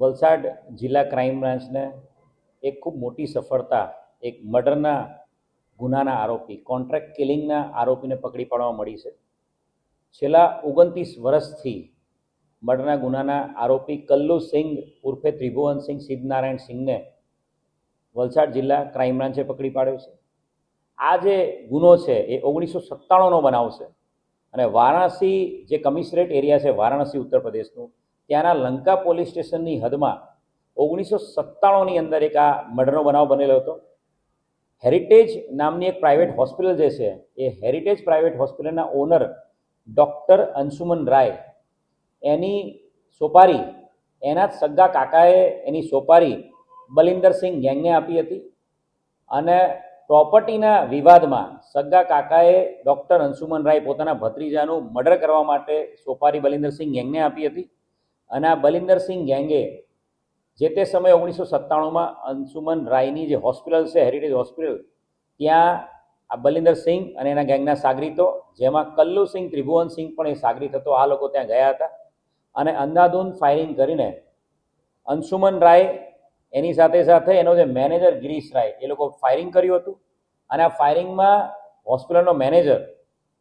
વલસાડ જિલ્લા ક્રાઇમ બ્રાન્ચને એક ખૂબ મોટી સફળતા, એક મર્ડરના ગુનાના આરોપી, કોન્ટ્રાક્ટ કિલિંગના આરોપીને પકડી પાડવા મળી છે. છેલ્લા ઓગણત્રીસ વર્ષથી મર્ડરના ગુનાના આરોપી કલ્લુ સિંઘ ઉર્ફે ત્રિભુવનસિંહ સિદ્ધનારાયણ સિંહને વલસાડ જિલ્લા ક્રાઇમ બ્રાન્ચે પકડી પાડ્યો છે. આ જે ગુનો છે એ ઓગણીસો સત્તાણુંનો બનાવ છે અને વારાણસી જે કમિશનરેટ એરિયા છે, વારાણસી ઉત્તર પ્રદેશનું ત્યાંના લંકા પોલીસ સ્ટેશનની હદમાં ઓગણીસો સત્તાણુંની અંદર એક આ મર્ડરનો બનાવ બનેલો હતો. હેરિટેજ નામની એક પ્રાઇવેટ હોસ્પિટલ જે છે, એ હેરિટેજ પ્રાઇવેટ હોસ્પિટલના ઓનર ડૉક્ટર અંશુમન રાય એની સોપારી, એના જ સગા કાકાએ એની સોપારી બલિન્દરસિંહ ગેંગને આપી હતી અને પ્રોપર્ટીના વિવાદમાં સગા કાકાએ ડૉક્ટર અંશુમન રાય પોતાના ભત્રીજાનું મર્ડર કરવા માટે સોપારી બલિન્દરસિંહ ગેંગને આપી હતી. અને આ બલિન્દરસિંહ ગેંગે, જે તે સમયે ઓગણીસો સત્તાણુંમાં અંશુમન રાયની જે હોસ્પિટલ છે, હેરિટેજ હોસ્પિટલ, ત્યાં આ બલિન્દર સિંહ અને એના ગેંગના સાગરીતો જેમાં કલ્લુ સિંહ, ત્રિભુવન સિંહ પણ એ સાગરીત હતો આ લોકો ત્યાં ગયા હતા. અને અંધાધૂન ફાયરિંગ કરીને અંશુમન રાય એની સાથે સાથે એનો જે મેનેજર ગિરીશ રાય, એ લોકો ફાયરિંગ કર્યું હતું. અને આ ફાયરિંગમાં હોસ્પિટલનો મેનેજર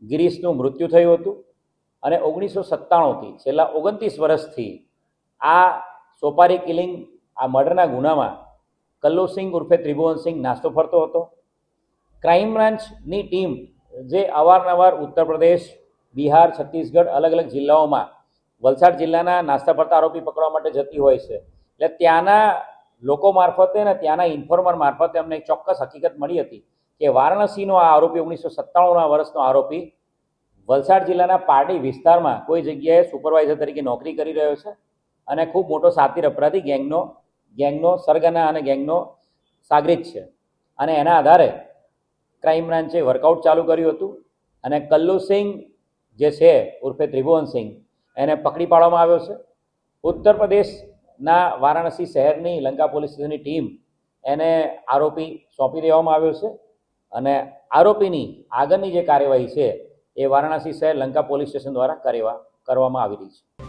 ગિરીશનું મૃત્યુ થયું હતું. અને ઓગણીસો સત્તાણુંથી, છેલ્લા ઓગણત્રીસ વર્ષથી આ સોપારી કિલિંગ, આ મર્ડરના ગુનામાં કલ્લુ સિંહ ઉર્ફે ત્રિભુવનસિંહ નાસ્તો ફરતો હતો. ક્રાઇમ બ્રાન્ચની ટીમ જે અવારનવાર ઉત્તર પ્રદેશ, બિહાર, છત્તીસગઢ, અલગ અલગ જિલ્લાઓમાં વલસાડ જિલ્લાના નાસ્તા ફરતા આરોપી પકડવા માટે જતી હોય છે. એટલે ત્યાંના લોકો મારફતે અને ત્યાંના ઇન્ફોર્મર મારફતે અમને એક ચોક્કસ હકીકત મળી હતી કે વારાણસીનો આ આરોપી ઓગણીસો સત્તાણુંના વર્ષનો આરોપી વલસાડ જિલ્લાના પારડી વિસ્તારમાં કોઈ જગ્યાએ સુપરવાઇઝર તરીકે નોકરી કરી રહ્યો છે. અને ખૂબ મોટો સાતીર અપરાધી ગેંગનો ગેંગનો સરગના અને ગેંગનો સાગરીત છે. અને એના આધારે ક્રાઇમ બ્રાન્ચે વર્કઆઉટ ચાલુ કર્યું હતું. અને કલ્લુ સિંહ જે છે, ઉર્ફે ત્રિભુવનસિંહ એને પકડી પાડવામાં આવ્યો છે. ઉત્તર પ્રદેશના વારાણસી શહેરની લંકા પોલીસ સ્ટેશનની ટીમ એને આરોપી સોંપી દેવામાં આવ્યો છે. અને આરોપીની આગળની જે કાર્યવાહી છે, એ વારાણસી શહેર લંકા પોલીસ સ્ટેશન દ્વારા કરવા, કરવામાં આવી રહી છે.